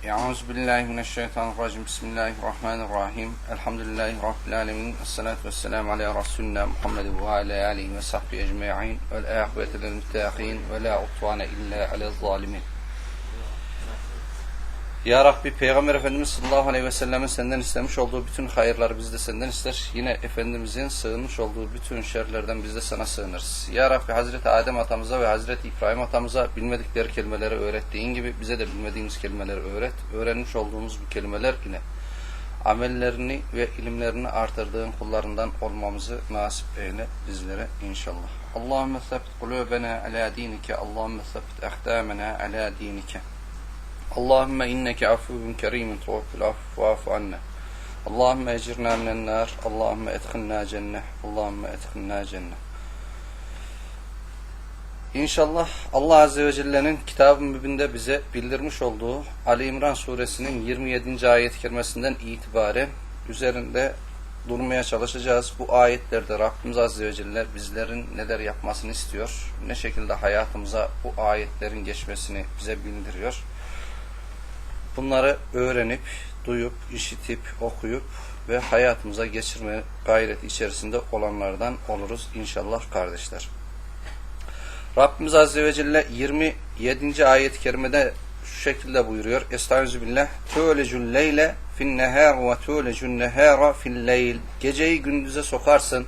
أعوذ بالله من الشيطان الرجيم. بسم الله الرحمن الرحيم. الحمد لله رب العالمين. الصلاة والسلام على رسولنا محمد وعلى آله وصحبه أجمعين. والآخرة للمتاقين ولا عطوان إلا على الظالمين. Ya Rabbi Peygamber Efendimiz sallallahu aleyhi ve sellemin senden istemiş olduğu bütün hayırları biz de senden ister. Yine Efendimizin sığınmış olduğu bütün şerlerden biz de sana sığınırız. Ya Rabbi Hazreti Adem atamıza ve Hazreti İbrahim atamıza bilmedikleri kelimeleri öğrettiğin gibi bize de bilmediğimiz kelimeleri öğret. Öğrenmiş olduğumuz bu kelimeler ile amellerini ve ilimlerini artırdığın kullarından olmamızı nasip eyle bizlere inşallah. Allahümme sabit kulubena ala dinike. Allahümme sabit ahdamena ala dinike. Allahümme inneke affuvun kerimun tuhabbul affu afu anne. Allahümme ecirna minen nar. Allahümme etkinna cenneh. Allahümme etkinna cenneh. İnşallah Allah Azze ve Celle'nin kitab-ı mübinde bize bildirmiş olduğu Ali İmran suresinin 27. ayet-i kerimesinden itibaren üzerinde durmaya çalışacağız. Bu ayetlerde Rabbimiz Azze ve Celle bizlerin neler yapmasını istiyor, ne şekilde hayatımıza bu ayetlerin geçmesini bize bildiriyor. Bunları öğrenip, duyup, işitip, okuyup ve hayatımıza geçirme gayreti içerisinde olanlardan oluruz inşallah kardeşler. Rabbimiz Azze ve Celle 27. ayet-i kerimede şu şekilde buyuruyor. Estaizu billah. Tûlecul leyle fin nehâr ve tûlecul nehâra fil leyl. Geceyi gündüze sokarsın,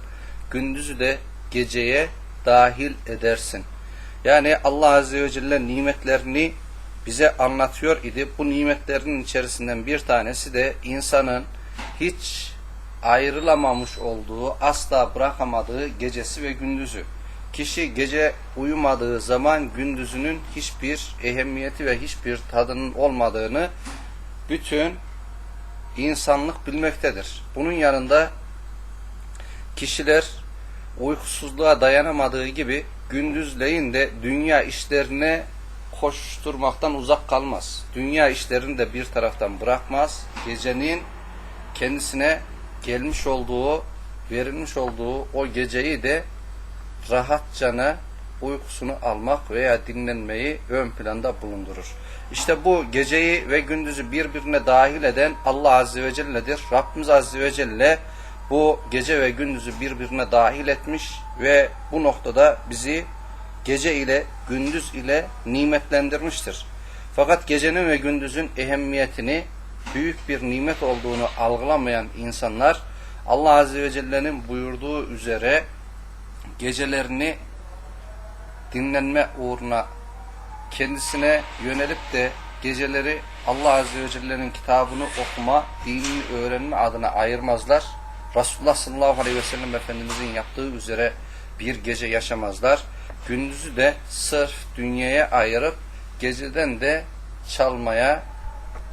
gündüzü de geceye dahil edersin. Yani Allah Azze ve Celle nimetlerini bize anlatıyor idi. Bu nimetlerin içerisinden bir tanesi de insanın hiç ayrılamamış olduğu, asla bırakamadığı gecesi ve gündüzü. Kişi gece uyumadığı zaman gündüzünün hiçbir ehemmiyeti ve hiçbir tadının olmadığını bütün insanlık bilmektedir. Bunun yanında kişiler uykusuzluğa dayanamadığı gibi gündüzleyin de dünya işlerine koşturmaktan uzak kalmaz. Dünya işlerini de bir taraftan bırakmaz. Gecenin kendisine gelmiş olduğu, verilmiş olduğu o geceyi de rahatçana uykusunu almak veya dinlenmeyi ön planda bulundurur. İşte bu geceyi ve gündüzü birbirine dahil eden Allah Azze ve Celle'dir. Rabbimiz Azze ve Celle bu gece ve gündüzü birbirine dahil etmiş ve bu noktada bizi gece ile gündüz ile nimetlendirmiştir. Fakat gecenin ve gündüzün ehemmiyetini büyük bir nimet olduğunu algılamayan insanlar Allah Azze ve Celle'nin buyurduğu üzere gecelerini dinlenme uğruna kendisine yönelip de geceleri Allah Azze ve Celle'nin kitabını okuma, dinini öğrenme adına ayırmazlar. Resulullah sallallahu aleyhi ve sellem Efendimizin yaptığı üzere bir gece yaşamazlar. Gündüzü de sırf dünyaya ayırıp geceden de çalmaya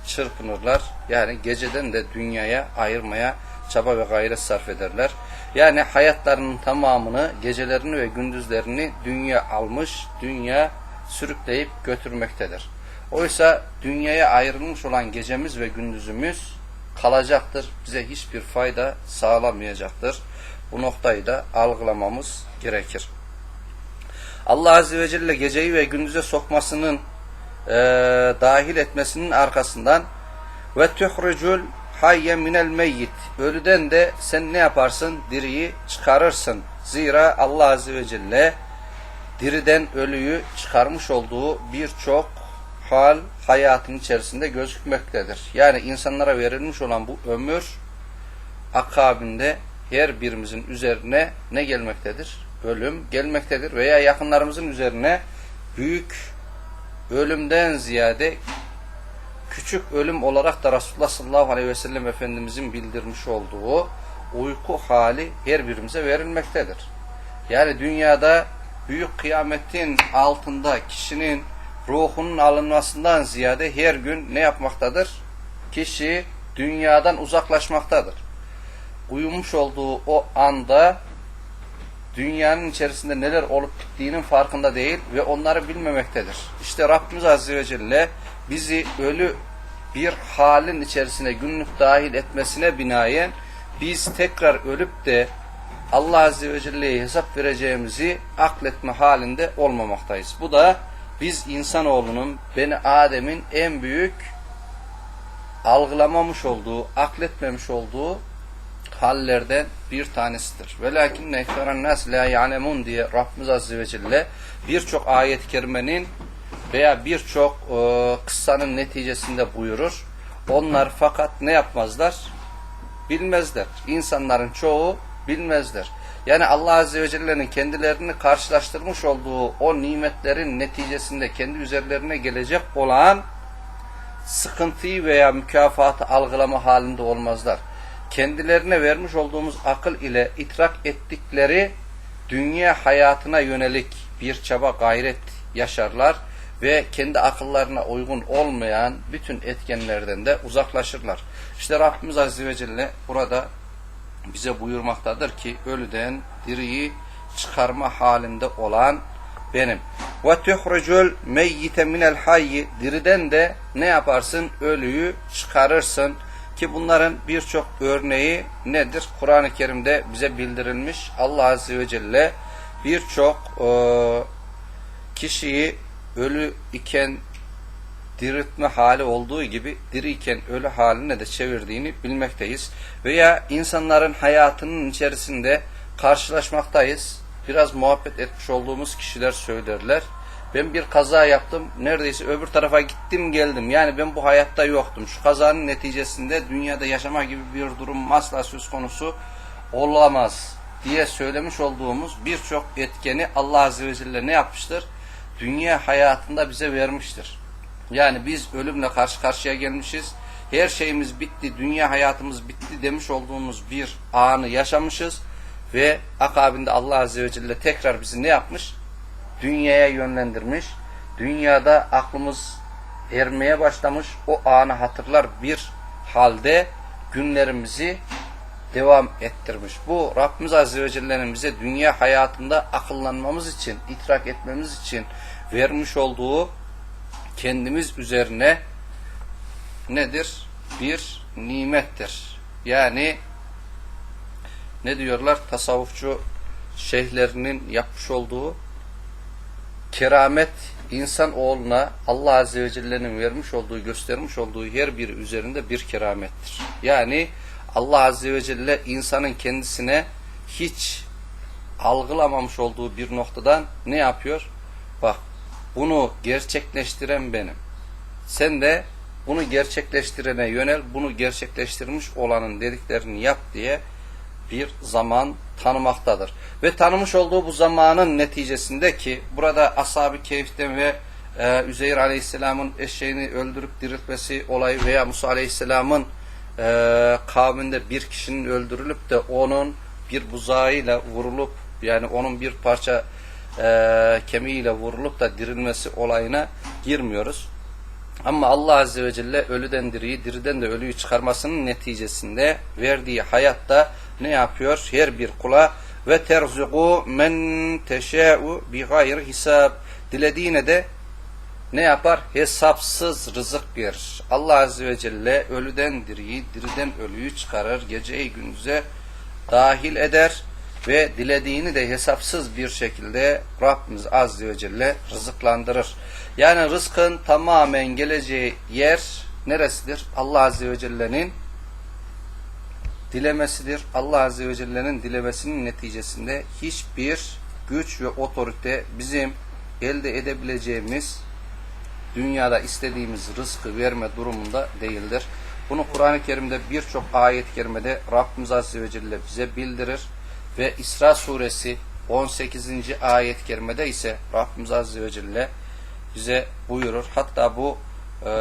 çırpınırlar. Yani geceden de dünyaya ayırmaya çaba ve gayret sarf ederler. Yani hayatlarının tamamını, gecelerini ve gündüzlerini dünya almış, dünya sürükleyip götürmektedir. Oysa dünyaya ayrılmış olan gecemiz ve gündüzümüz kalacaktır. Bize hiçbir fayda sağlamayacaktır. Bu noktayı da algılamamız gerekir. Allah Azze ve Celle geceyi ve gündüze sokmasının e, dahil etmesinin arkasından ve tuhrucul hayye minel meyyit ölüden de sen ne yaparsın? Diriyi çıkarırsın. Zira Allah Azze ve Celle diriden ölüyü çıkarmış olduğu birçok hal hayatın içerisinde gözükmektedir. Yani insanlara verilmiş olan bu ömür akabinde her birimizin üzerine ne gelmektedir? Ölüm gelmektedir veya yakınlarımızın üzerine büyük ölümden ziyade küçük ölüm olarak da Resulullah sallallahu aleyhi ve sellem Efendimizin bildirmiş olduğu uyku hali her birimize verilmektedir. Yani dünyada büyük kıyametin altında kişinin ruhunun alınmasından ziyade her gün ne yapmaktadır? Kişi dünyadan uzaklaşmaktadır. Uyumuş olduğu o anda dünyanın içerisinde neler olup bittiğinin farkında değil ve onları bilmemektedir. İşte Rabbimiz Azze ve Celle bizi ölü bir halin içerisine günlük dahil etmesine binaen biz tekrar ölüp de Allah Azze ve Celle'ye hesap vereceğimizi akletme halinde olmamaktayız. Bu da biz insanoğlunun, beni Adem'in en büyük algılamamış olduğu, akletmemiş olduğu hallerden bir tanesidir. Velakin nektaran nas la ya'lemun diye Rabbimiz Azze ve Celle birçok ayet-i kerimenin veya birçok e, kıssanın neticesinde buyurur. Onlar fakat ne yapmazlar? Bilmezler. İnsanların çoğu bilmezler. Yani Allah Azze ve Celle'nin kendilerini karşılaştırmış olduğu o nimetlerin neticesinde kendi üzerlerine gelecek olan sıkıntıyı veya mükafatı algılama halinde olmazlar. Kendilerine vermiş olduğumuz akıl ile itrak ettikleri dünya hayatına yönelik bir çaba gayret yaşarlar ve kendi akıllarına uygun olmayan bütün etkenlerden de uzaklaşırlar. İşte Rabbimiz Azze ve Celle burada bize buyurmaktadır ki ölüden diriyi çıkarma halinde olan benim. Ve tuhrucul meyyite minel hayyi diriden de ne yaparsın? Ölüyü çıkarırsın. Ki bunların birçok örneği nedir? Kur'an-ı Kerim'de bize bildirilmiş. Allah Azze ve Celle birçok e, kişiyi ölü iken diriltme hali olduğu gibi diriyken ölü haline de çevirdiğini bilmekteyiz. Veya insanların hayatının içerisinde karşılaşmaktayız. Biraz muhabbet etmiş olduğumuz kişiler söylerler. Ben bir kaza yaptım. Neredeyse öbür tarafa gittim geldim. Yani ben bu hayatta yoktum. Şu kazanın neticesinde dünyada yaşama gibi bir durum asla söz konusu olamaz diye söylemiş olduğumuz birçok etkeni Allah Azze ve Celle ne yapmıştır? Dünya hayatında bize vermiştir. Yani biz ölümle karşı karşıya gelmişiz. Her şeyimiz bitti, dünya hayatımız bitti demiş olduğumuz bir anı yaşamışız. Ve akabinde Allah Azze ve Celle tekrar bizi ne yapmış? Dünyaya yönlendirmiş. Dünyada aklımız ermeye başlamış. O anı hatırlar bir halde günlerimizi devam ettirmiş. Bu Rabbimiz Azze ve Celle'nin bize dünya hayatında akıllanmamız için, idrak etmemiz için vermiş olduğu kendimiz üzerine nedir? Bir nimettir. Yani ne diyorlar? Tasavvufçu şeyhlerinin yapmış olduğu keramet insan oğluna Allah Azze ve Celle'nin vermiş olduğu, göstermiş olduğu her biri üzerinde bir keramettir. Yani Allah Azze ve Celle insanın kendisine hiç algılamamış olduğu bir noktadan ne yapıyor? Bak bunu gerçekleştiren benim. Sen de bunu gerçekleştirene yönel, bunu gerçekleştirmiş olanın dediklerini yap diye bir zaman tanımaktadır. Ve tanımış olduğu bu zamanın neticesinde ki burada Ashab-ı Keyif'ten ve e, Üzeyir Aleyhisselam'ın eşeğini öldürüp diriltmesi olayı veya Musa Aleyhisselam'ın e, kavminde bir kişinin öldürülüp de onun bir buzağıyla vurulup yani onun bir parça e, kemiğiyle vurulup da dirilmesi olayına girmiyoruz. Ama Allah Azze ve Celle ölüden diriyi, diriden de ölüyü çıkarmasının neticesinde verdiği hayatta ne yapıyor? Her bir kula ve terzugu men teşâ'u bi gayri hisab. Dilediğine de ne yapar? Hesapsız rızık verir. Allah Azze ve Celle ölüden diriyi, diriden ölüyü çıkarır. Geceyi gündüze dahil eder ve dilediğini de hesapsız bir şekilde Rabbimiz Azze ve Celle rızıklandırır. Yani rızkın tamamen geleceği yer neresidir? Allah Azze ve Celle'nin dilemesidir. Allah Azze ve Celle'nin dilemesinin neticesinde hiçbir güç ve otorite bizim elde edebileceğimiz dünyada istediğimiz rızkı verme durumunda değildir. Bunu Kur'an-ı Kerim'de birçok ayet-i kerimede Rabbimiz Azze ve Celle bize bildirir. Ve İsra suresi 18. ayet-i kerimede ise Rabbimiz Azze ve Celle bize buyurur. Hatta bu e,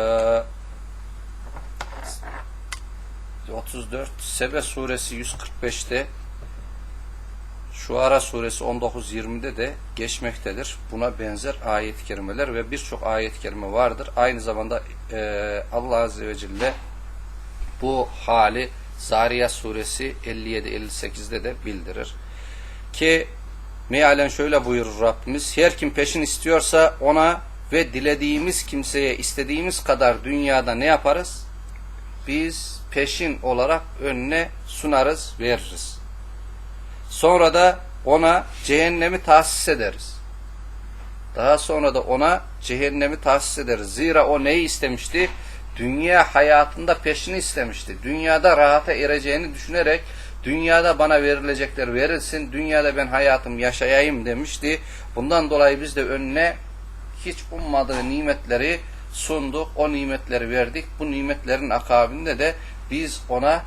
34 Sebe suresi 145'te Şuara suresi 19-20'de de geçmektedir. Buna benzer ayet-i kerimeler ve birçok ayet-i kerime vardır. Aynı zamanda e, Allah Azze ve Celle bu hali Zariyat suresi 57-58'de de bildirir. Ki mealen şöyle buyurur Rabbimiz. Her kim peşin istiyorsa ona ve dilediğimiz kimseye istediğimiz kadar dünyada ne yaparız? Biz peşin olarak önüne sunarız, veririz. Sonra da ona cehennemi tahsis ederiz. Daha sonra da ona cehennemi tahsis ederiz. Zira o neyi istemişti? dünya hayatında peşini istemişti. Dünyada rahata ereceğini düşünerek dünyada bana verilecekler verilsin, dünyada ben hayatım yaşayayım demişti. Bundan dolayı biz de önüne hiç ummadığı nimetleri sunduk, o nimetleri verdik. Bu nimetlerin akabinde de biz ona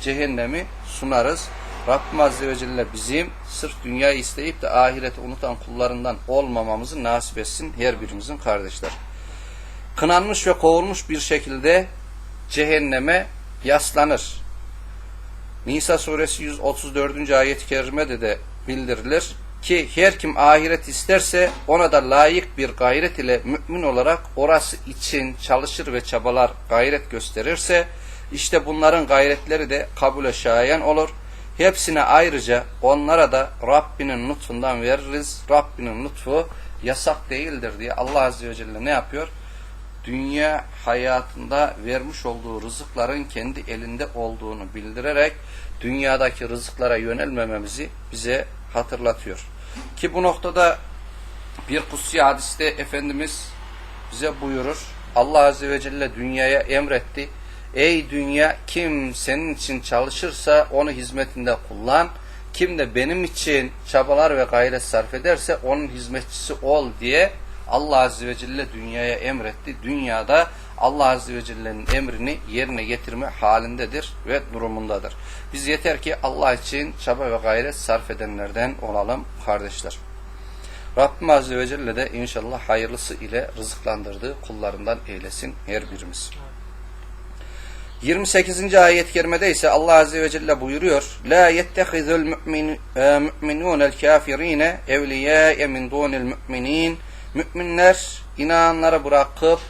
cehennemi sunarız. Rabbim Azze ve Celle bizim sırf dünyayı isteyip de ahireti unutan kullarından olmamamızı nasip etsin her birimizin kardeşler. Kınanmış ve kovulmuş bir şekilde cehenneme yaslanır. Nisa suresi 134. ayet-i kerimede de bildirilir ki her kim ahiret isterse ona da layık bir gayret ile mümin olarak orası için çalışır ve çabalar gayret gösterirse işte bunların gayretleri de kabule şayan olur. Hepsine ayrıca onlara da Rabbinin lütfundan veririz. Rabbinin lütfu yasak değildir diye Allah Azze ve Celle ne yapıyor? Dünya hayatında vermiş olduğu rızıkların kendi elinde olduğunu bildirerek dünyadaki rızıklara yönelmememizi bize hatırlatıyor. Ki bu noktada bir kutsi hadiste Efendimiz bize buyurur. Allah Azze ve Celle dünyaya emretti. Ey dünya kim senin için çalışırsa onu hizmetinde kullan. Kim de benim için çabalar ve gayret sarf ederse onun hizmetçisi ol diye Allah Azze ve Celle dünyaya emretti. Dünyada Allah Azze ve Celle'nin emrini yerine getirme halindedir ve durumundadır. Biz yeter ki Allah için çaba ve gayret sarf edenlerden olalım kardeşler. Rabbim Azze ve Celle de inşallah hayırlısı ile rızıklandırdığı kullarından eylesin her birimiz. 28. ayet-i kerimede ise Allah Azze ve Celle buyuruyor. La yettehizul mu'minunel kafirine evliyâe min dunil mu'minin. Müminler inananları bırakıp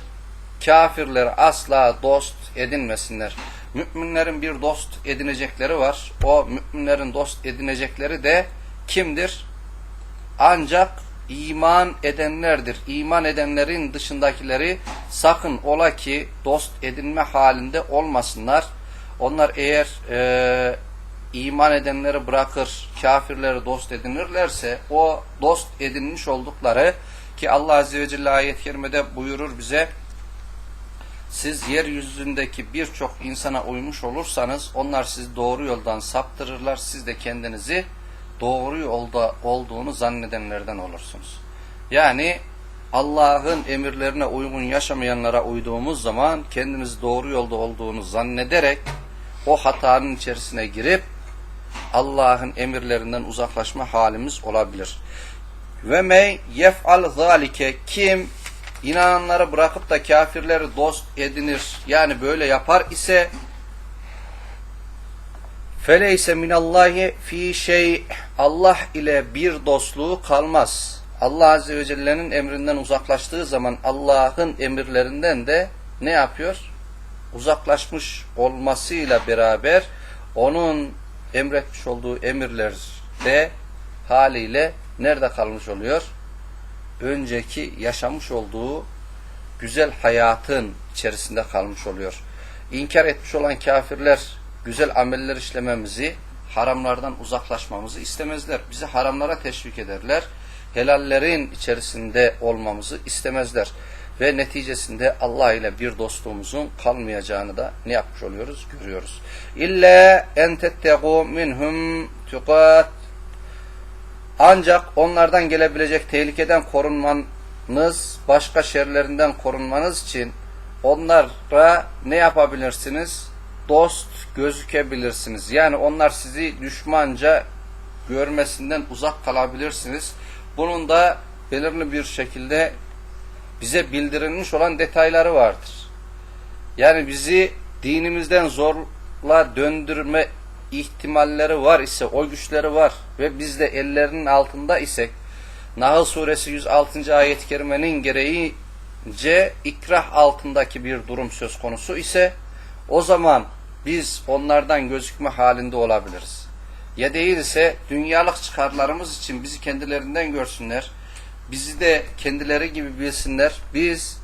kafirleri asla dost edinmesinler. Müminlerin bir dost edinecekleri var. O müminlerin dost edinecekleri de kimdir? Ancak iman edenlerdir. İman edenlerin dışındakileri sakın ola ki dost edinme halinde olmasınlar. Onlar eğer e, iman edenleri bırakır, kafirleri dost edinirlerse o dost edinmiş oldukları ki Allah Azze ve Celle ayet-i kerimede buyurur bize siz yeryüzündeki birçok insana uymuş olursanız onlar sizi doğru yoldan saptırırlar. Siz de kendinizi doğru yolda olduğunu zannedenlerden olursunuz. Yani Allah'ın emirlerine uygun yaşamayanlara uyduğumuz zaman kendimiz doğru yolda olduğunu zannederek o hatanın içerisine girip Allah'ın emirlerinden uzaklaşma halimiz olabilir. Ve mey yef'al zalike kim inananları bırakıp da kafirleri dost edinir yani böyle yapar ise feleyse minallahi fi şey Allah ile bir dostluğu kalmaz. Allah Azze ve Celle'nin emrinden uzaklaştığı zaman Allah'ın emirlerinden de ne yapıyor? Uzaklaşmış olmasıyla beraber onun emretmiş olduğu emirler de haliyle nerede kalmış oluyor? Önceki yaşamış olduğu güzel hayatın içerisinde kalmış oluyor. İnkar etmiş olan kafirler güzel ameller işlememizi, haramlardan uzaklaşmamızı istemezler. Bizi haramlara teşvik ederler. Helallerin içerisinde olmamızı istemezler. Ve neticesinde Allah ile bir dostluğumuzun kalmayacağını da ne yapmış oluyoruz? Görüyoruz. İlla en tettegu minhum tuqat ancak onlardan gelebilecek tehlikeden korunmanız, başka şerlerinden korunmanız için onlara ne yapabilirsiniz? Dost gözükebilirsiniz. Yani onlar sizi düşmanca görmesinden uzak kalabilirsiniz. Bunun da belirli bir şekilde bize bildirilmiş olan detayları vardır. Yani bizi dinimizden zorla döndürme ihtimalleri var ise, o güçleri var ve biz de ellerinin altında isek, Nahl suresi 106. ayet-i kerimenin gereğince ikrah altındaki bir durum söz konusu ise, o zaman biz onlardan gözükme halinde olabiliriz. Ya değilse dünyalık çıkarlarımız için bizi kendilerinden görsünler, bizi de kendileri gibi bilsinler, biz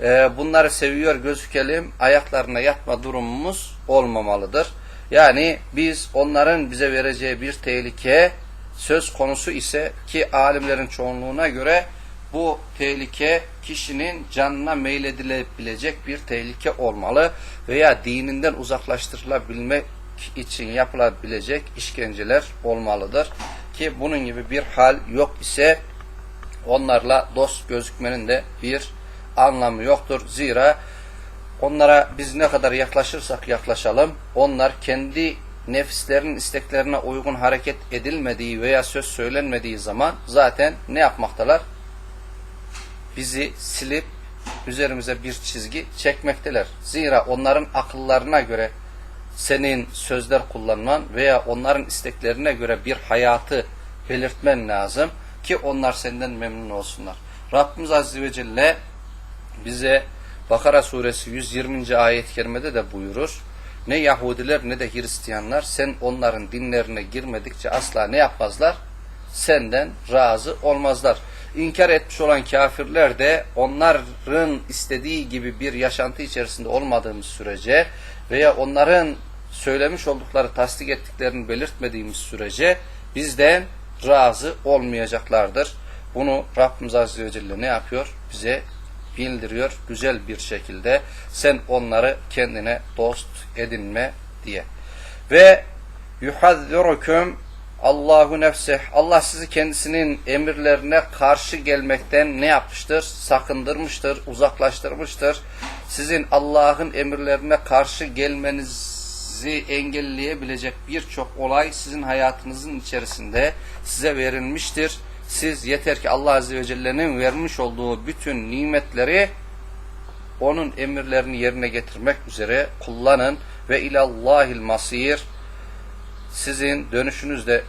e, bunları seviyor gözükelim, ayaklarına yatma durumumuz olmamalıdır. Yani biz onların bize vereceği bir tehlike söz konusu ise ki alimlerin çoğunluğuna göre bu tehlike kişinin canına meyledilebilecek bir tehlike olmalı veya dininden uzaklaştırılabilmek için yapılabilecek işkenceler olmalıdır. Ki bunun gibi bir hal yok ise onlarla dost gözükmenin de bir anlamı yoktur. Zira onlara biz ne kadar yaklaşırsak yaklaşalım, onlar kendi nefislerinin isteklerine uygun hareket edilmediği veya söz söylenmediği zaman zaten ne yapmaktalar? Bizi silip üzerimize bir çizgi çekmekteler. Zira onların akıllarına göre senin sözler kullanman veya onların isteklerine göre bir hayatı belirtmen lazım ki onlar senden memnun olsunlar. Rabbimiz Azze ve Celle bize Bakara suresi 120. ayet-i kerimede de buyurur. Ne Yahudiler ne de Hristiyanlar sen onların dinlerine girmedikçe asla ne yapmazlar? Senden razı olmazlar. İnkar etmiş olan kafirler de onların istediği gibi bir yaşantı içerisinde olmadığımız sürece veya onların söylemiş oldukları, tasdik ettiklerini belirtmediğimiz sürece bizden razı olmayacaklardır. Bunu Rabbimiz Azze ve Celle ne yapıyor? Bize bildiriyor güzel bir şekilde. Sen onları kendine dost edinme diye. Ve yuhazzirukum Allahu nefsih. Allah sizi kendisinin emirlerine karşı gelmekten ne yapmıştır? Sakındırmıştır, uzaklaştırmıştır. Sizin Allah'ın emirlerine karşı gelmenizi engelleyebilecek birçok olay sizin hayatınızın içerisinde size verilmiştir. Siz yeter ki Allah Azze ve Celle'nin vermiş olduğu bütün nimetleri onun emirlerini yerine getirmek üzere kullanın ve ilallahil masir sizin dönüşünüz de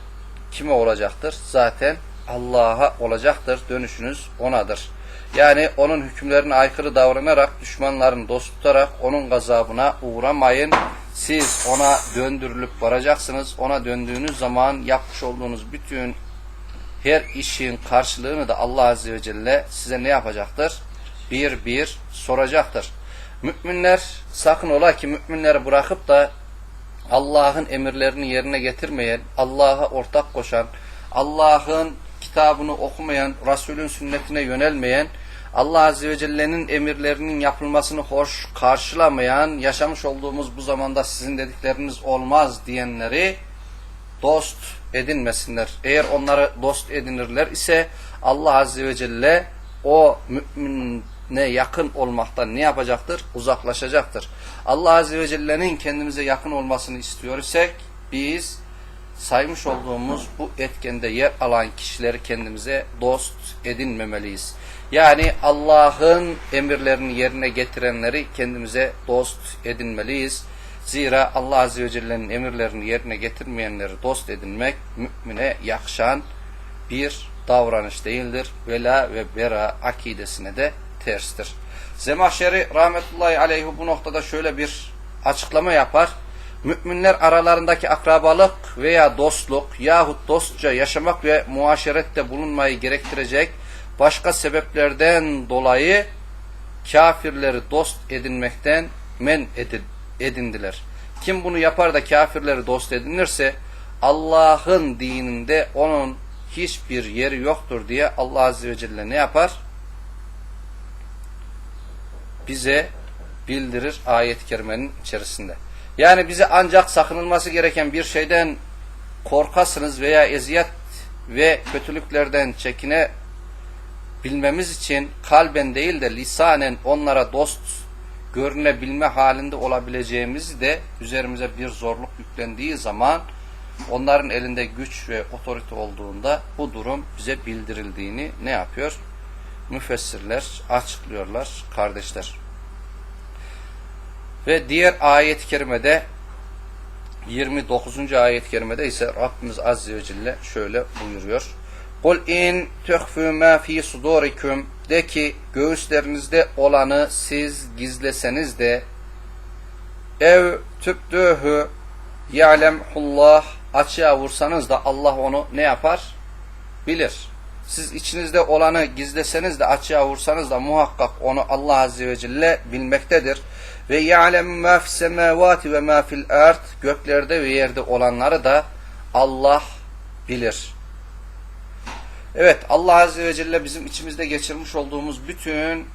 kime olacaktır? Zaten Allah'a olacaktır. Dönüşünüz onadır. Yani onun hükümlerine aykırı davranarak, düşmanlarını dost tutarak onun gazabına uğramayın. Siz ona döndürülüp varacaksınız. Ona döndüğünüz zaman yapmış olduğunuz bütün her işin karşılığını da Allah Azze ve Celle size ne yapacaktır? Bir bir soracaktır. Müminler sakın ola ki müminleri bırakıp da Allah'ın emirlerini yerine getirmeyen, Allah'a ortak koşan, Allah'ın kitabını okumayan, Resulün sünnetine yönelmeyen, Allah Azze ve Celle'nin emirlerinin yapılmasını hoş karşılamayan, yaşamış olduğumuz bu zamanda sizin dedikleriniz olmaz diyenleri dost edinmesinler. Eğer onları dost edinirler ise Allah Azze ve Celle o mümine yakın olmaktan ne yapacaktır? Uzaklaşacaktır. Allah Azze ve Celle'nin kendimize yakın olmasını istiyor isek biz saymış olduğumuz bu etkende yer alan kişileri kendimize dost edinmemeliyiz. Yani Allah'ın emirlerini yerine getirenleri kendimize dost edinmeliyiz. Zira Allah Azze ve Celle'nin emirlerini yerine getirmeyenleri dost edinmek mümine yakışan bir davranış değildir. Vela ve bera akidesine de terstir. Zemahşeri rahmetullahi aleyhi bu noktada şöyle bir açıklama yapar. Müminler aralarındaki akrabalık veya dostluk yahut dostça yaşamak ve muaşerette bulunmayı gerektirecek başka sebeplerden dolayı kafirleri dost edinmekten men edindiler. Kim bunu yapar da kafirleri dost edinirse Allah'ın dininde onun hiçbir yeri yoktur diye Allah Azze ve Celle ne yapar? Bize bildirir ayet-i kerimenin içerisinde. Yani bize ancak sakınılması gereken bir şeyden korkasınız veya eziyet ve kötülüklerden çekine bilmemiz için kalben değil de lisanen onlara dost görünebilme halinde olabileceğimizi de üzerimize bir zorluk yüklendiği zaman onların elinde güç ve otorite olduğunda bu durum bize bildirildiğini ne yapıyor? Müfessirler açıklıyorlar kardeşler. Ve diğer ayet-i kerimede 29. ayet-i kerimede ise Rabbimiz Azze ve Celle şöyle buyuruyor. Kul in tuhfu ma fi sudurikum de ki göğüslerinizde olanı siz gizleseniz de ev tübdühü ya'lemhullah açığa vursanız da Allah onu ne yapar? Bilir. Siz içinizde olanı gizleseniz de açığa vursanız da muhakkak onu Allah Azze ve Celle bilmektedir. Ve ya'lem ma fis semavati ve ma fil ard göklerde ve yerde olanları da Allah bilir. Evet Allah Azze ve Celle bizim içimizde geçirmiş olduğumuz bütün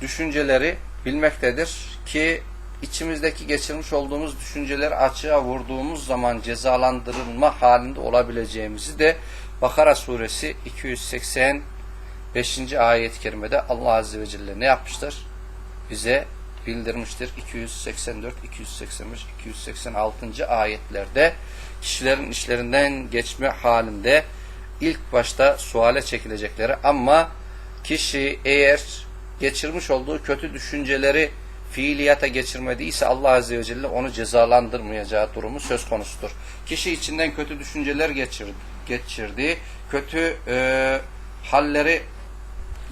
düşünceleri bilmektedir ki içimizdeki geçirmiş olduğumuz düşünceleri açığa vurduğumuz zaman cezalandırılma halinde olabileceğimizi de Bakara suresi 285. ayet-i kerimede Allah Azze ve Celle ne yapmıştır? Bize bildirmiştir. 284, 285, 286. ayetlerde kişilerin işlerinden geçme halinde ilk başta suale çekilecekleri ama kişi eğer geçirmiş olduğu kötü düşünceleri fiiliyata geçirmediyse Allah Azze ve Celle onu cezalandırmayacağı durumu söz konusudur. Kişi içinden kötü düşünceler geçirdi, geçirdi kötü e, halleri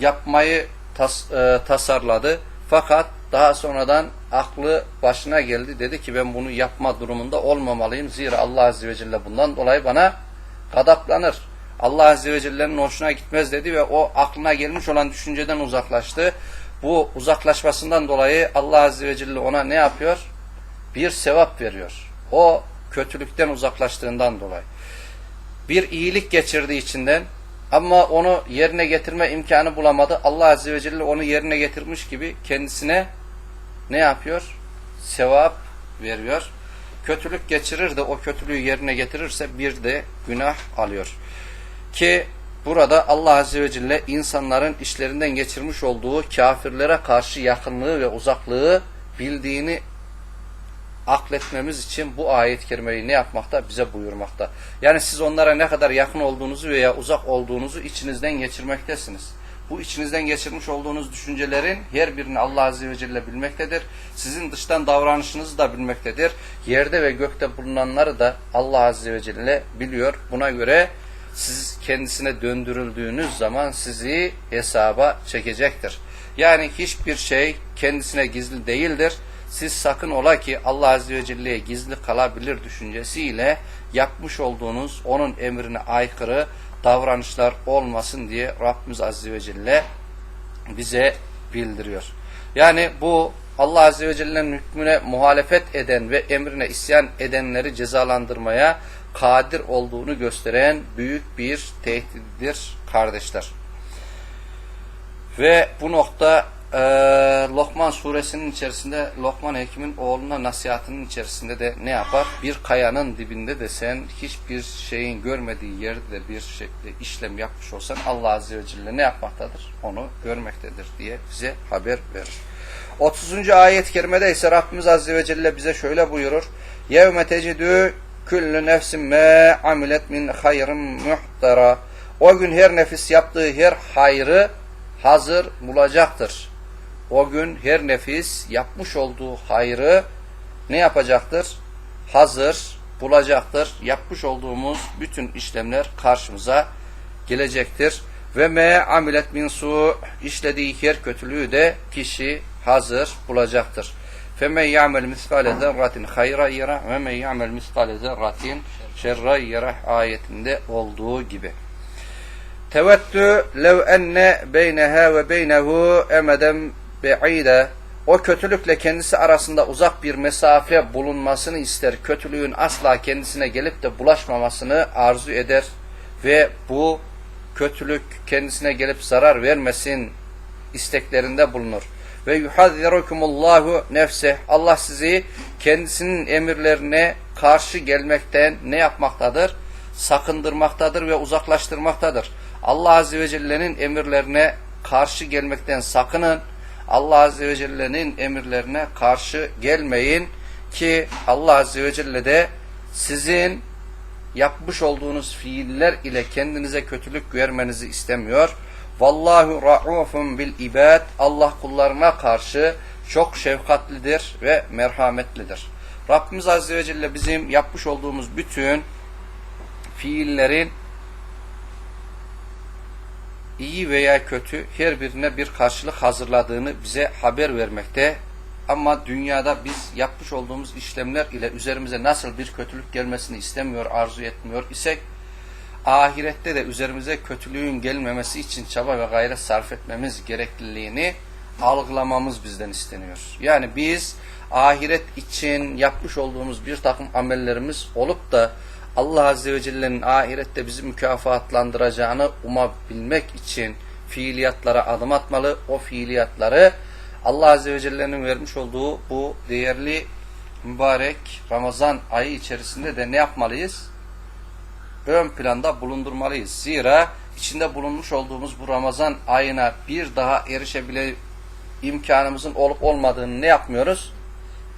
yapmayı tas, e, tasarladı. Fakat daha sonradan aklı başına geldi. Dedi ki ben bunu yapma durumunda olmamalıyım. Zira Allah Azze ve Celle bundan dolayı bana gadaplanır. Allah Azze ve Celle'nin hoşuna gitmez dedi ve o aklına gelmiş olan düşünceden uzaklaştı. Bu uzaklaşmasından dolayı Allah Azze ve Celle ona ne yapıyor? Bir sevap veriyor. O kötülükten uzaklaştığından dolayı. Bir iyilik geçirdiği içinden ama onu yerine getirme imkanı bulamadı. Allah Azze ve Celle onu yerine getirmiş gibi kendisine ne yapıyor? Sevap veriyor. Kötülük geçirir de o kötülüğü yerine getirirse bir de günah alıyor. Ki burada Allah Azze ve Celle insanların işlerinden geçirmiş olduğu kafirlere karşı yakınlığı ve uzaklığı bildiğini akletmemiz için bu ayet-i kerimeyi ne yapmakta? Bize buyurmakta. Yani siz onlara ne kadar yakın olduğunuzu veya uzak olduğunuzu içinizden geçirmektesiniz. Bu içinizden geçirmiş olduğunuz düşüncelerin her birini Allah Azze ve Celle bilmektedir. Sizin dıştan davranışınızı da bilmektedir. Yerde ve gökte bulunanları da Allah Azze ve Celle biliyor. Buna göre siz kendisine döndürüldüğünüz zaman sizi hesaba çekecektir. Yani hiçbir şey kendisine gizli değildir. Siz sakın ola ki Allah Azze ve Celle'ye gizli kalabilir düşüncesiyle yapmış olduğunuz onun emrine aykırı davranışlar olmasın diye Rabbimiz Azze ve Celle bize bildiriyor. Yani bu Allah Azze ve Celle'nin hükmüne muhalefet eden ve emrine isyan edenleri cezalandırmaya kadir olduğunu gösteren büyük bir tehdittir kardeşler. Ve bu nokta e, Lokman suresinin içerisinde Lokman Hekim'in oğluna nasihatinin içerisinde de ne yapar? Bir kayanın dibinde de sen hiçbir şeyin görmediği yerde de bir şekilde işlem yapmış olsan Allah Azze ve Celle ne yapmaktadır? Onu görmektedir diye bize haber verir. 30. ayet-i kerimede ise Rabbimiz Azze ve Celle bize şöyle buyurur. يَوْمَ تَجِدُ küllü nefsin me amilet min hayrın muhtara. O gün her nefis yaptığı her hayrı hazır bulacaktır. O gün her nefis yapmış olduğu hayrı ne yapacaktır? Hazır bulacaktır. Yapmış olduğumuz bütün işlemler karşımıza gelecektir. Ve me amilet min su işlediği her kötülüğü de kişi hazır bulacaktır. Femen ya'mel miskale zerratin hayra yara ve men ya'mel miskale zerratin şerra yara ayetinde olduğu gibi. Tevettü lev enne beyneha ve beynehu emeden be'ide o kötülükle kendisi arasında uzak bir mesafe bulunmasını ister. Kötülüğün asla kendisine gelip de bulaşmamasını arzu eder ve bu kötülük kendisine gelip zarar vermesin isteklerinde bulunur ve yuhazzirukumullahu nefse Allah sizi kendisinin emirlerine karşı gelmekten ne yapmaktadır? Sakındırmaktadır ve uzaklaştırmaktadır. Allah Azze ve Celle'nin emirlerine karşı gelmekten sakının. Allah Azze ve Celle'nin emirlerine karşı gelmeyin ki Allah Azze ve Celle de sizin yapmış olduğunuz fiiller ile kendinize kötülük vermenizi istemiyor. Vallahu ra'ufun bil ibad. Allah kullarına karşı çok şefkatlidir ve merhametlidir. Rabbimiz Azze ve Celle bizim yapmış olduğumuz bütün fiillerin iyi veya kötü her birine bir karşılık hazırladığını bize haber vermekte. Ama dünyada biz yapmış olduğumuz işlemler ile üzerimize nasıl bir kötülük gelmesini istemiyor, arzu etmiyor isek ahirette de üzerimize kötülüğün gelmemesi için çaba ve gayret sarf etmemiz gerekliliğini algılamamız bizden isteniyor. Yani biz ahiret için yapmış olduğumuz bir takım amellerimiz olup da Allah Azze ve Celle'nin ahirette bizi mükafatlandıracağını umabilmek için fiiliyatlara adım atmalı. O fiiliyatları Allah Azze ve Celle'nin vermiş olduğu bu değerli mübarek Ramazan ayı içerisinde de ne yapmalıyız? Ön planda bulundurmalıyız. Zira içinde bulunmuş olduğumuz bu Ramazan ayına bir daha erişebile imkanımızın olup olmadığını ne yapmıyoruz?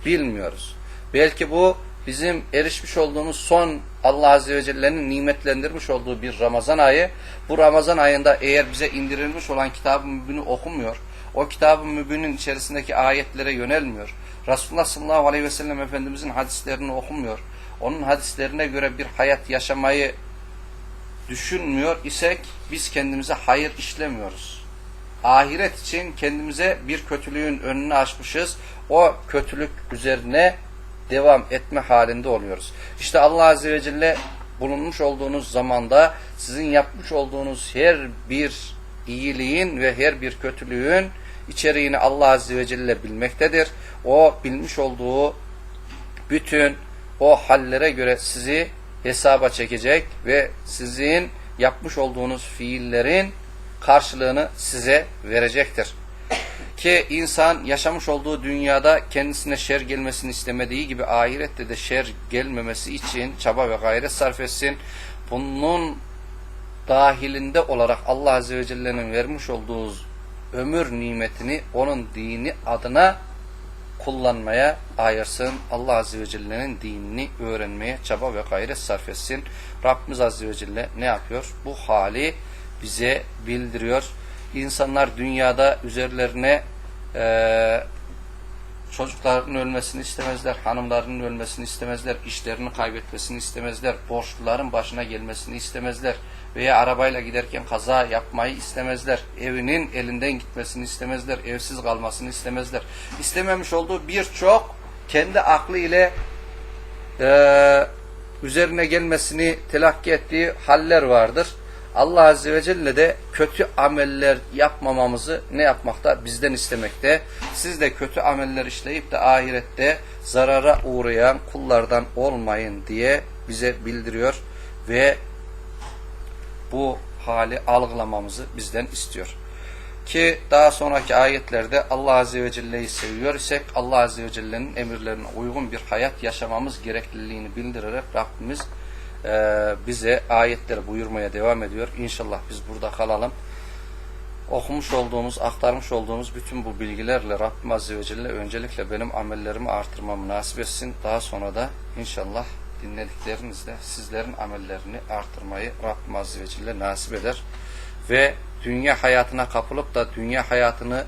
Bilmiyoruz. Belki bu bizim erişmiş olduğumuz son Allah Azze ve Celle'nin nimetlendirmiş olduğu bir Ramazan ayı. Bu Ramazan ayında eğer bize indirilmiş olan kitab-ı okumuyor, o kitab-ı mübinin içerisindeki ayetlere yönelmiyor, Resulullah sallallahu aleyhi ve sellem Efendimizin hadislerini okumuyor, onun hadislerine göre bir hayat yaşamayı düşünmüyor isek biz kendimize hayır işlemiyoruz. Ahiret için kendimize bir kötülüğün önünü açmışız. O kötülük üzerine devam etme halinde oluyoruz. İşte Allah Azze ve Celle bulunmuş olduğunuz zamanda sizin yapmış olduğunuz her bir iyiliğin ve her bir kötülüğün içeriğini Allah Azze ve Celle bilmektedir. O bilmiş olduğu bütün o hallere göre sizi hesaba çekecek ve sizin yapmış olduğunuz fiillerin karşılığını size verecektir. Ki insan yaşamış olduğu dünyada kendisine şer gelmesini istemediği gibi ahirette de şer gelmemesi için çaba ve gayret sarf etsin. Bunun dahilinde olarak Allah Azze ve Celle'nin vermiş olduğu ömür nimetini onun dini adına kullanmaya ayırsın. Allah Azze ve Celle'nin dinini öğrenmeye çaba ve gayret sarf etsin. Rabbimiz Azze ve Celle ne yapıyor? Bu hali bize bildiriyor. İnsanlar dünyada üzerlerine eee çocuklarının ölmesini istemezler, hanımlarının ölmesini istemezler, işlerini kaybetmesini istemezler, borçluların başına gelmesini istemezler veya arabayla giderken kaza yapmayı istemezler, evinin elinden gitmesini istemezler, evsiz kalmasını istemezler. İstememiş olduğu birçok kendi aklı ile eee, üzerine gelmesini telakki ettiği haller vardır. Allah Azze ve Celle de kötü ameller yapmamamızı ne yapmakta? Bizden istemekte. Siz de kötü ameller işleyip de ahirette zarara uğrayan kullardan olmayın diye bize bildiriyor ve bu hali algılamamızı bizden istiyor. Ki daha sonraki ayetlerde Allah Azze ve Celle'yi seviyor isek Allah Azze ve Celle'nin emirlerine uygun bir hayat yaşamamız gerekliliğini bildirerek Rabbimiz e, bize ayetleri buyurmaya devam ediyor. İnşallah biz burada kalalım. Okumuş olduğumuz, aktarmış olduğumuz bütün bu bilgilerle Rabbim Azze ve Celle öncelikle benim amellerimi artırmamı nasip etsin. Daha sonra da inşallah dinlediklerinizle sizlerin amellerini artırmayı Rabbim Azze ve Celle nasip eder. Ve dünya hayatına kapılıp da dünya hayatını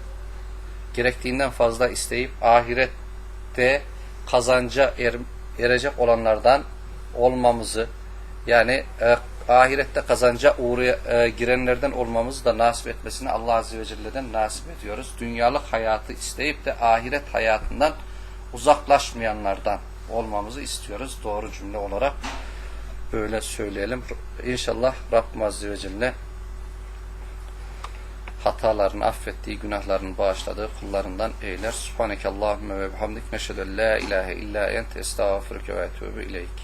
gerektiğinden fazla isteyip ahirette kazanca er, erecek olanlardan olmamızı yani e, ahirette kazanca uğraya e, girenlerden olmamızı da nasip etmesini Allah Azze ve Celle'den nasip ediyoruz. Dünyalık hayatı isteyip de ahiret hayatından uzaklaşmayanlardan olmamızı istiyoruz. Doğru cümle olarak böyle söyleyelim. İnşallah Rabbim Azze ve Celle hatalarını affettiği, günahlarını bağışladığı kullarından eyler. Subhaneke Allahümme ve bihamdik neşhedü la ilahe illa ente estağfurüke ve etûbü ileyk.